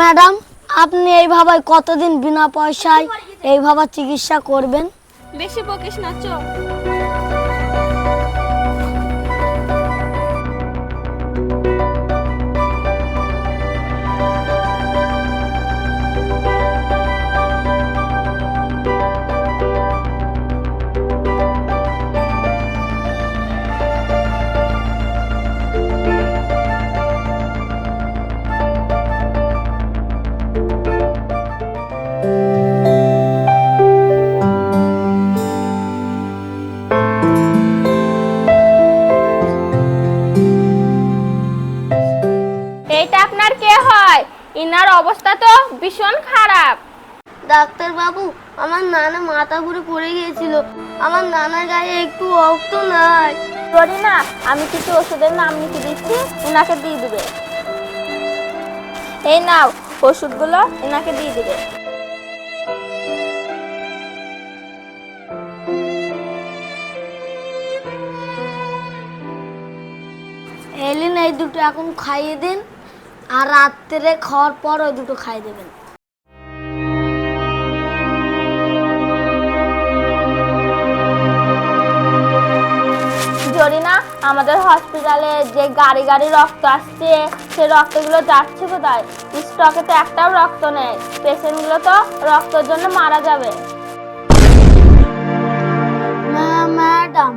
Madam আপনি এইভাবে কতদিন বিনা পয়সায় এইভাবে চিকিৎসা করবেন? বেশি বকিস না চল। আপনার কে হয়? ইনার অবস্থা তো ভীষণ খারাপ। ডাক্তার বাবু আমার নানা মাথা ঘুরে পড়ে গিয়েছিল। আমার নানার গায়ে একটু রক্ত নাই। করি না আমি কিছু ওষুধের নাম লিখে দিচ্ছি ওনাকে দিয়ে দিবে। এই নাও ওষুধগুলো এনাকে দিয়ে দিবে। এলিন এই দুটো এখন খাইয়ে দিন। আর রাত্রে খাওয়ার পর ওই দুটো খাইয়ে দেবেন। জরিনা আমাদের হসপিটালে যে গাড়ি গাড়ি রক্ত আসছে সে রক্তগুলো যাচ্ছে কোথায়? স্টকে তো একটাও রক্ত নেই। পেশেন্টগুলো তো রক্তের জন্য মারা যাবে। ম্যাডাম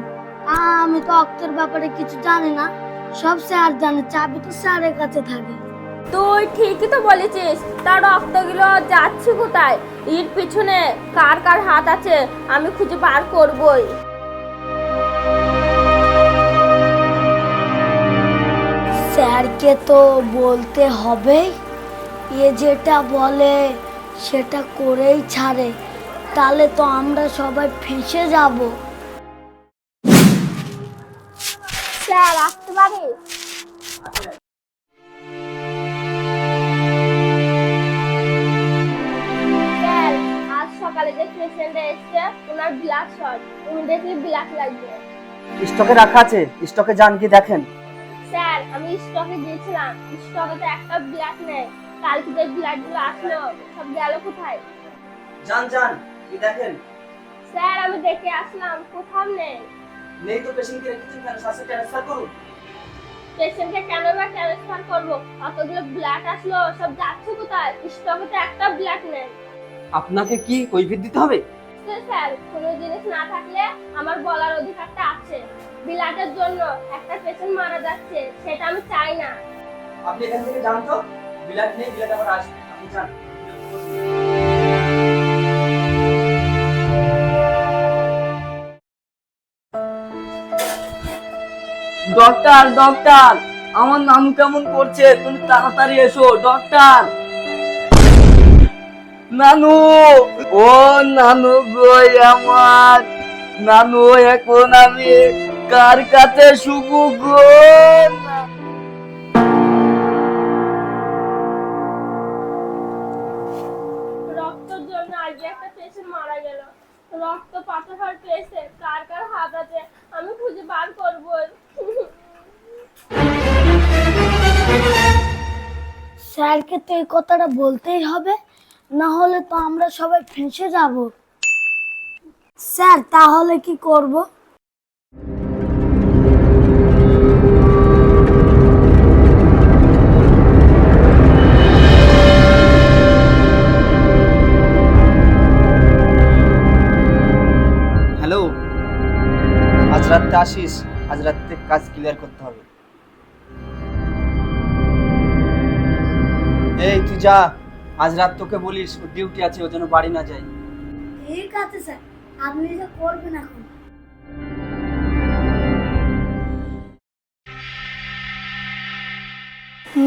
আমি তো রক্তের ব্যাপারে কিছু জানি না। সব স্যার জানে চাবি তো স্যারের কাছে থাকে। তুই ঠিকই তো বলেছিস তার রক্তগুলো যাচ্ছে কোথায়? এর পিছনে কার কার হাত আছে আমি খুঁজে বার করবই। স্যারকে তো বলতে হবে এ যেটা বলে সেটা করেই ছাড়ে তাহলে তো আমরা সবাই ফেঁসে যাব। স্যার আসতে পারি পেশেন্ট এসেছে ওনার ব্লাড শর্ট ইমিডিয়েটলি ব্লাড লাগবে। স্টকে রাখা আছে? স্টকে যান কি দেখেন? স্যার আমি স্টকে দিয়েছিলাম স্টকে তো একটা ব্লাড নেই। কালকে যে ব্লাডগুলো আসলো সব গেল কোথায়? যান যান কি দেখেন? স্যার আমি দেখে আসলাম কোথাও নেই। নেই তো পেশেন্টকে রেখেছেন কেন? শ্বাসে ট্রান্সফার করুন। পেশেন্টকে কেন বা ট্রান্সফার করব? অতগুলো ব্লাড আসলো সব যাচ্ছে কোথায়? স্টকে তো একটা ব্লাড নেই। আপনাকে কি কৈফিয়ত দিতে হবে? স্যার কোনো জিনিস না থাকলে আমার বলার অধিকারটা আছে। ব্লাডের জন্য একটা পেশেন্ট মারা যাচ্ছে সেটা আমি চাই না। আপনি এখান থেকে যান তো। বিলাট নেই বিলাট আবার আসবে। আপনি যান। ডক্টর ডক্টর আমার নানু কেমন করছে? তুমি তাড়াতাড়ি এসো ডক্টর। নানু ও নানু গো আমার। নানু এখন আমি কার কাছে শুবু গো? রক্তের জন্য আজকে একটা পেশেন্ট মারা গেল। রক্ত পাথর পেশেন্ট কার কার হাত আছে আমি খুঁজে বার করব। স্যারকে তো এই কথাটা বলতেই হবে। না হলে তো আমরা সবাই ফেঁসে যাব। স্যার, তাহলে কি করব? হ্যালো। আজ রাতে আসিস, আজ রাতে কাজ ক্লিয়ার করতে হবে। এই, তুই যা। আজ রাত তোকে বলিস ডিউটি আছে ও যেন বাড়ি না যায়। ঠিক আছে স্যার আপনি যে করবেন এখন।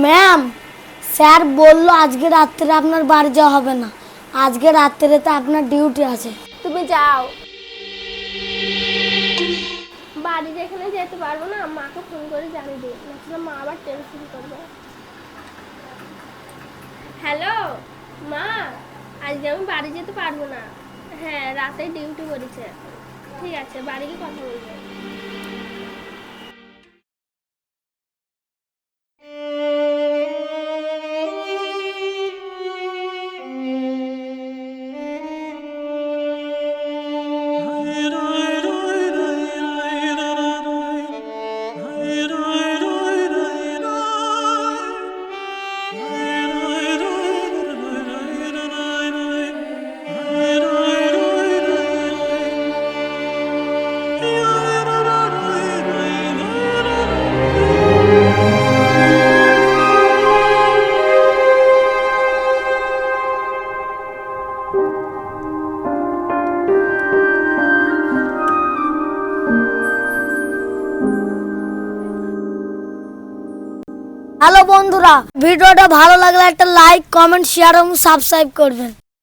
ম্যাম স্যার বলল আজকে রাত্রে আপনার বাড়ি যাওয়া হবে না। আজকে রাত্রে তো আপনার ডিউটি আছে। তুমি যাও। বাড়ি যেখানে যেতে পারব না মাকে ফোন করে জানিয়ে দিই নাহলে মা আবার টেনশন করবে। হ্যালো, মা, আজকে আমি বাড়ি যেতে পারব না। হ্যাঁ রাতে ডিউটি করেছে। ঠিক আছে বাড়ি গিয়ে কথা বলব। বন্ধুরা ভিডিওটা ভালো লাগলে একটা লাইক কমেন্ট শেয়ার এবং সাবস্ক্রাইব করবেন।